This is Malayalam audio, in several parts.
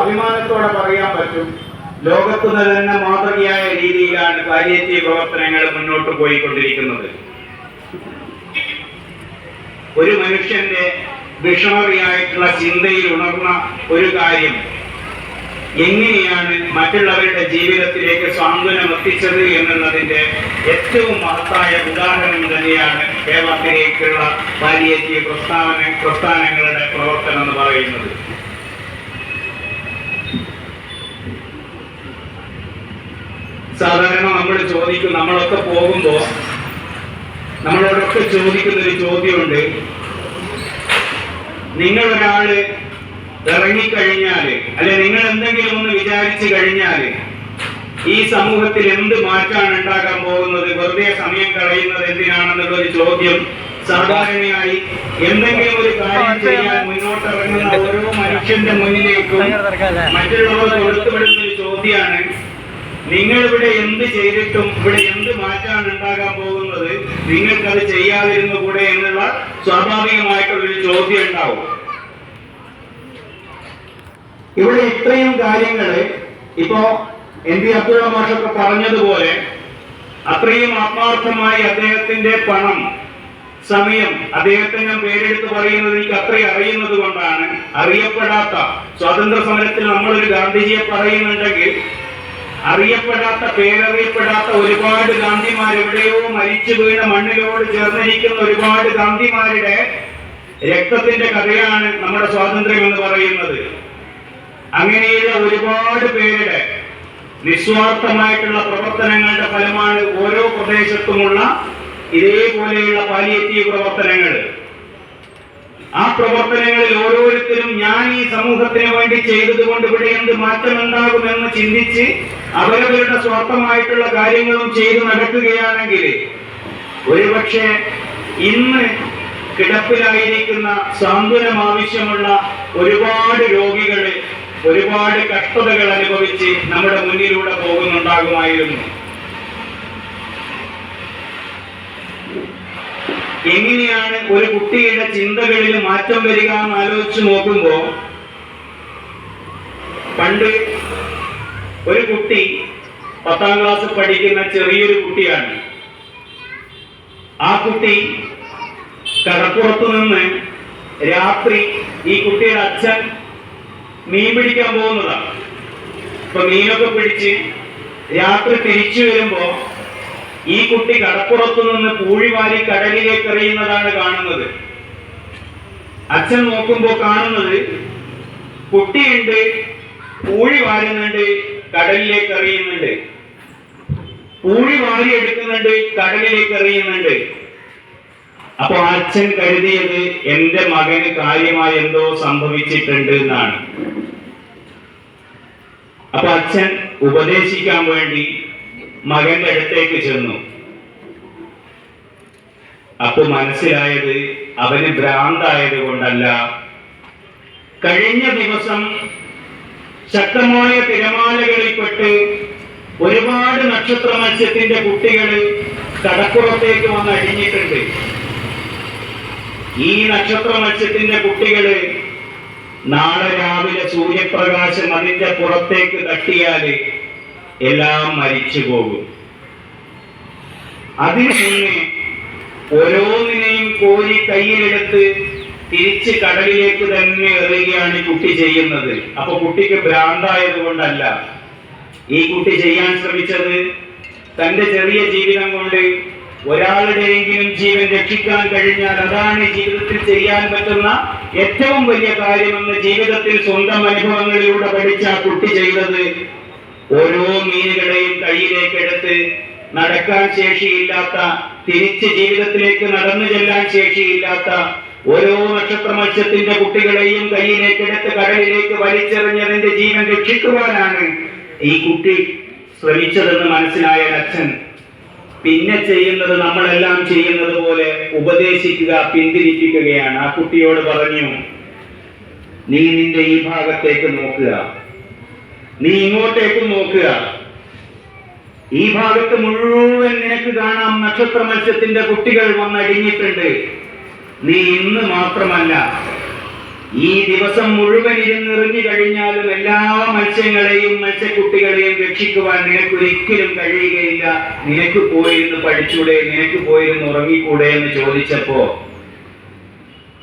അഭിമാനത്തോടെ പറയാൻ പറ്റും. ലോകത്ത് തന്നെ മാതൃകയായ രീതിയിലാണ് പാലിയേറ്റീവ് പ്രവർത്തനങ്ങൾ മുന്നോട്ട് പോയിക്കൊണ്ടിരിക്കുന്നത്. ഒരു മനുഷ്യന്റെ വിഷണറി ആയിട്ടുള്ള ചിന്തയിൽ ഉണർന്ന ഒരു കാര്യം എങ്ങനെയാണ് മറ്റുള്ളവരുടെ ജീവിതത്തിലേക്ക് സ്വാന്തനം എത്തിച്ചത് എന്നുള്ളതിന്റെ ഏറ്റവും മഹത്തായ ഉദാഹരണം തന്നെയാണ് കേരളത്തിലേക്കുള്ള പാലിയേറ്റീവ് പ്രസ്ഥാന പ്രസ്ഥാനങ്ങളുടെ പ്രവർത്തനം എന്ന് പറയുന്നത്. സാധാരണ നമ്മൾ ചോദിക്കും നമ്മളൊക്കെ പോകുമ്പോ നമ്മളോടൊക്കെ ചോദിക്കുന്ന ഒരു ചോദ്യമുണ്ട്. നിങ്ങൾ ഒരാൾ ഇറങ്ങിക്കഴിഞ്ഞാൽ അല്ലെ നിങ്ങൾ എന്തെങ്കിലും ഒന്ന് വിചാരിച്ചു കഴിഞ്ഞാൽ ഈ സമൂഹത്തിൽ എന്ത് മാറ്റാണ് ഉണ്ടാകാൻ പോകുന്നത്? വെറുതെ സമയം കളയുന്നത് എന്തിനാണെന്നുള്ള ഒരു ചോദ്യം സാധാരണയായി എന്തെങ്കിലും ഒരു കാര്യം ചെയ്യാൻ മുന്നോട്ടിറങ്ങുന്ന ഓരോ മനുഷ്യന്റെ മുന്നിലേക്കും മറ്റുള്ളവർ കൊടുത്തുവിടുന്ന ഒരു ചോദ്യമാണ് നിങ്ങൾ ഇവിടെ എന്ത് ചെയ്തിട്ടും ഇവിടെ എന്ത് മാറ്റാണ് ഉണ്ടാകാൻ പോകുന്നത് അത് ചെയ്യാതിരുന്നു കൂടെ എന്നുള്ള സ്വാഭാവികമായിട്ടുള്ളൊരു ചോദ്യം ഉണ്ടാവും. ഇവിടെ ഇത്രയും കാര്യങ്ങൾ ഇപ്പോ എൻ പി അബ്ദുള്ള മാഷൊക്കെ പറഞ്ഞതുപോലെ അത്രയും ആത്മാർത്ഥമായി അദ്ദേഹത്തിന്റെ പണം സമയം അദ്ദേഹത്തെ പേരെടുത്ത് പറയുന്നത് എനിക്ക് അത്രയും അറിയുന്നത് കൊണ്ടാണ്. അറിയപ്പെടാത്ത സ്വാതന്ത്ര്യ സമരത്തിൽ നമ്മളൊരു ഗാന്ധിജിയെ പറയുന്നുണ്ടെങ്കിൽ അറിയപ്പെടാത്ത പേരറിയപ്പെടാത്ത ഒരുപാട് ഗാന്ധിമാർ എവിടെയോ മരിച്ചു വീണ മണ്ണിലോട് ചേർന്നിരിക്കുന്ന ഒരുപാട് ഗാന്ധിമാരുടെ രക്തത്തിന്റെ കഥയാണ് നമ്മുടെ സ്വാതന്ത്ര്യം എന്ന് പറയുന്നത്. അങ്ങനെയുള്ള ഒരുപാട് പേരുടെ നിസ്വാർത്ഥമായിട്ടുള്ള പ്രവർത്തനങ്ങളുടെ ഫലമാണ് ഓരോ പ്രദേശത്തുമുള്ള ഇതേപോലെയുള്ള പാലിയേറ്റീവ് പ്രവർത്തനങ്ങൾ. ആ പ്രവർത്തനങ്ങളിൽ ഓരോരുത്തരും ഞാൻ ഈ സമൂഹത്തിന് വേണ്ടി ചെയ്തതുകൊണ്ട് ഇവിടെ എന്ത് മാറ്റമുണ്ടാകുമെന്ന് ചിന്തിച്ച് അവരവരുടെ സ്വാർത്ഥമായിട്ടുള്ള കാര്യങ്ങളും ചെയ്തു നടക്കുകയാണെങ്കിൽ ഒരുപക്ഷെ ഇന്ന് കിടപ്പിലായിരിക്കുന്ന സാന്ത്വനം ആവശ്യമുള്ള ഒരുപാട് രോഗികൾ ഒരുപാട് കഷ്ടതകൾ അനുഭവിച്ച് നമ്മുടെ മുന്നിലൂടെ പോകുന്നുണ്ടാകുമായിരുന്നു. എങ്ങനെയാണ് ഒരു കുട്ടിയുടെ ചിന്തകളിൽ മാറ്റം വരിക എന്ന് ആലോചിച്ച് നോക്കുമ്പോ പണ്ട് ഒരു കുട്ടി പത്താം ക്ലാസ് പഠിക്കുന്ന ചെറിയൊരു കുട്ടിയാണ്. ആ കുട്ടി കടപ്പുറത്തു നിന്ന് രാത്രി ഈ കുട്ടിയുടെ അച്ഛൻ മീൻ പിടിക്കാൻ പോകുന്നതാണ് ഇപ്പൊ മീനൊക്കെ പിടിച്ച് രാത്രി തിരിച്ചു വരുമ്പോ ഈ കുട്ടി കടപ്പുറത്തു നിന്ന് പൂഴി വാരി കടലിലേക്ക് എറിയുന്നതാണ് കാണുന്നത്. അച്ഛൻ നോക്കുമ്പോൾ കാണുന്നത് കുട്ടിയുണ്ട് പൂഴി വാരുന്നുണ്ട് കടലിലേക്ക് എറിയുന്നുണ്ട്. പൂഴി വാരി എടുക്കുന്നുണ്ട് കടലിലേക്ക് എറിയുന്നുണ്ട്. അപ്പൊ അച്ഛൻ കരുതിയത് എന്റെ മകന് കാര്യമായി എന്തോ സംഭവിച്ചിട്ടുണ്ട് എന്നാണ്. അപ്പൊ അച്ഛൻ ഉപദേശിക്കാൻ വേണ്ടി മകന്റെ അടുത്തേക്ക് ചെന്നു. അപ്പൊ മനസ്സിലായത് അവന് ഭ്രാന്തായത് കൊണ്ടല്ല കഴിഞ്ഞ ദിവസം ശക്തമായ തിരമാലകളിൽപ്പെട്ട് ഒരുപാട് നക്ഷത്ര മത്സ്യത്തിന്റെ കുട്ടികൾ കടപ്പുറത്തേക്ക് വന്ന് അടിഞ്ഞിട്ടുണ്ട്. ഈ നക്ഷത്ര മത്സ്യത്തിന്റെ കുട്ടികൾ നാളെ രാവിലെ സൂര്യപ്രകാശം അതിന്റെ പുറത്തേക്ക് തട്ടിയാൽ എല്ലാം മരിച്ചു പോകും. അതിനു മുന്നേ ഓരോന്നിനെയും കോരി കയ്യിലെടുത്ത് തിരിച്ച് കടലിലേക്ക് തന്നെ എറിയുകയാണ് ഈ കുട്ടി ചെയ്യുന്നത്. അപ്പൊ കുട്ടിക്ക് ഭ്രാന്തായത് കൊണ്ടല്ല ഈ കുട്ടി ചെയ്യാൻ ശ്രമിച്ചത് തന്റെ ചെറിയ ജീവിതം കൊണ്ട് ഒരാളുടെയെങ്കിലും ജീവൻ രക്ഷിക്കാൻ കഴിഞ്ഞാൽ അതാണ് ജീവിതത്തിൽ ചെയ്യാൻ പറ്റുന്ന ഏറ്റവും വലിയ കാര്യമെന്ന് ജീവിതത്തിൽ സ്വന്തം അനുഭവങ്ങളിലൂടെ പഠിച്ച ആ കുട്ടി ചെയ്തത്. ഓരോ മീനുകളെയും കയ്യിലേക്ക് എടുത്ത് നടക്കാൻ ശേഷിയില്ലാത്ത തിരിച്ച് ജീവിതത്തിലേക്ക് നടന്നു ചെല്ലാൻ ശേഷിയില്ലാത്ത ഓരോ നക്ഷത്ര മത്സ്യത്തിന്റെ കുട്ടികളെയും കയ്യിലേക്ക് എടുത്ത് കടലിലേക്ക് വലിച്ചെറിഞ്ഞതിന്റെ ജീവൻ രക്ഷിക്കുവാനാണ് ഈ കുട്ടി ശ്രമിച്ചതെന്ന് മനസ്സിലായ അച്ഛൻ. പിന്നെ ചെയ്യുന്നത് നമ്മളെല്ലാം ചെയ്യുന്നത് പോലെ ഉപദേശിക്കുക പിന്തിരിപ്പിക്കുകയാണ്. ആ കുട്ടിയോട് പറഞ്ഞു നീ നിന്റെ ഈ ഭാഗത്തേക്ക് നോക്കുക. നീ ഇങ്ങോട്ടേക്ക് നോക്കുക. ഈ ഭാഗത്ത് മുഴുവൻ നിനക്ക് കാണാം നക്ഷത്ര മത്സ്യത്തിന്റെ കുട്ടികൾ വന്നടിഞ്ഞിട്ടുണ്ട്. നീ ഇന്ന് മാത്രമല്ല ഈ ദിവസം മുഴുവൻ ഇരുന്നെറിഞ്ഞു കഴിഞ്ഞാലും എല്ലാ മത്സ്യങ്ങളെയും മത്സ്യക്കുട്ടികളെയും രക്ഷിക്കുവാൻ നിനക്ക് ഒരിക്കലും കഴിയുകയില്ല. നിനക്ക് പോയിരുന്ന് പഠിച്ചൂടെ നിനക്ക് പോയിരുന്ന് ഉറങ്ങിക്കൂടെ എന്ന് ചോദിച്ചപ്പോ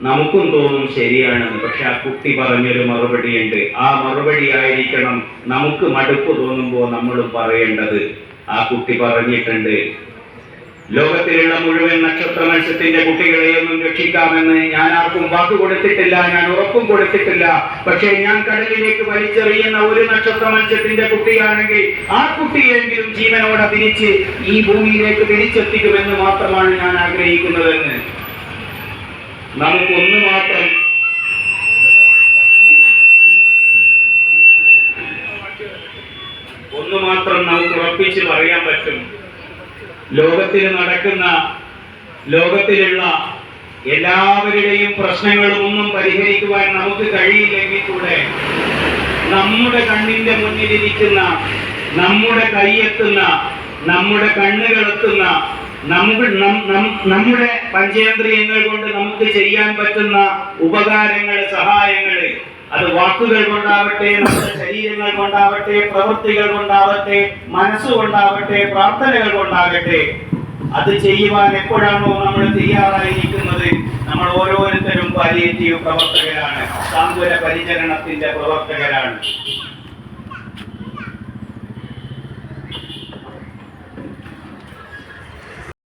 നമുക്കും തോന്നും ശരിയാണെന്ന് പക്ഷെ ആ കുട്ടി പറഞ്ഞൊരു മറുപടിയുണ്ട് ആ മറുപടി ആയിരിക്കണം നമുക്ക് മടുപ്പ് തോന്നുമ്പോൾ നമ്മൾ പറയേണ്ടത്. ആ കുട്ടി പറഞ്ഞിട്ടുണ്ട് ലോകത്തിലുള്ള മുഴുവൻ നക്ഷത്ര മത്സ്യത്തിന്റെ കുട്ടികളെയൊന്നും രക്ഷിക്കാമെന്ന് ഞാൻ ആർക്കും വാക്ക് കൊടുത്തിട്ടില്ല ഞാൻ ഉറപ്പും കൊടുത്തിട്ടില്ല. പക്ഷേ ഞാൻ കടലിലേക്ക് വലിച്ചെറിയുന്ന ഒരു നക്ഷത്ര മത്സ്യത്തിന്റെ കുട്ടിയാണെങ്കിൽ ആ കുട്ടിയെങ്കിലും ജീവനോടെ തിരിച്ച് ഈ ഭൂമിയിലേക്ക് തിരിച്ചെത്തിക്കുമെന്ന് മാത്രമാണ് ഞാൻ ആഗ്രഹിക്കുന്നതെന്ന്. നമുക്കൊന്ന് മാത്രം ഒന്ന് മാത്രം നമുക്ക് ഉറപ്പിച്ച് പറയാൻ പറ്റും. ലോകത്തിൽ നടക്കുന്ന ലോകത്തിലുള്ള എല്ലാവരുടെയും പ്രശ്നങ്ങളും ഒന്നും പരിഹരിക്കുവാൻ നമുക്ക് കഴിയില്ലെങ്കിൽ കൂടെ നമ്മുടെ കണ്ണിന്റെ മുന്നിലിരിക്കുന്ന നമ്മുടെ കൈയെത്തുന്ന നമ്മുടെ കണ്ണുകളെത്തുന്ന നമ്മുടെ നമ്മുടെ പഞ്ചേന്ദ്രിയങ്ങൾ കൊണ്ട് നമുക്ക് ചെയ്യാൻ പറ്റുന്ന ഉപകാരങ്ങൾ സഹായങ്ങൾ അത് വാക്കുകൾ കൊണ്ടാവട്ടെ നമ്മുടെ ശരീരങ്ങൾ കൊണ്ടാവട്ടെ പ്രവൃത്തികൾ കൊണ്ടാവട്ടെ മനസ്സുകൊണ്ടാവട്ടെ പ്രാർത്ഥനകൾ കൊണ്ടാകട്ടെ. അത് ചെയ്യുവാൻ എപ്പോഴാണോ നമ്മൾ തയ്യാറായിരിക്കുന്നത് നമ്മൾ ഓരോരുത്തരും പാലിയേറ്റീവ് പ്രവർത്തകരാണ്. സാന്ത്വന പരിചരണത്തിന്റെ പ്രവർത്തകരാണ്.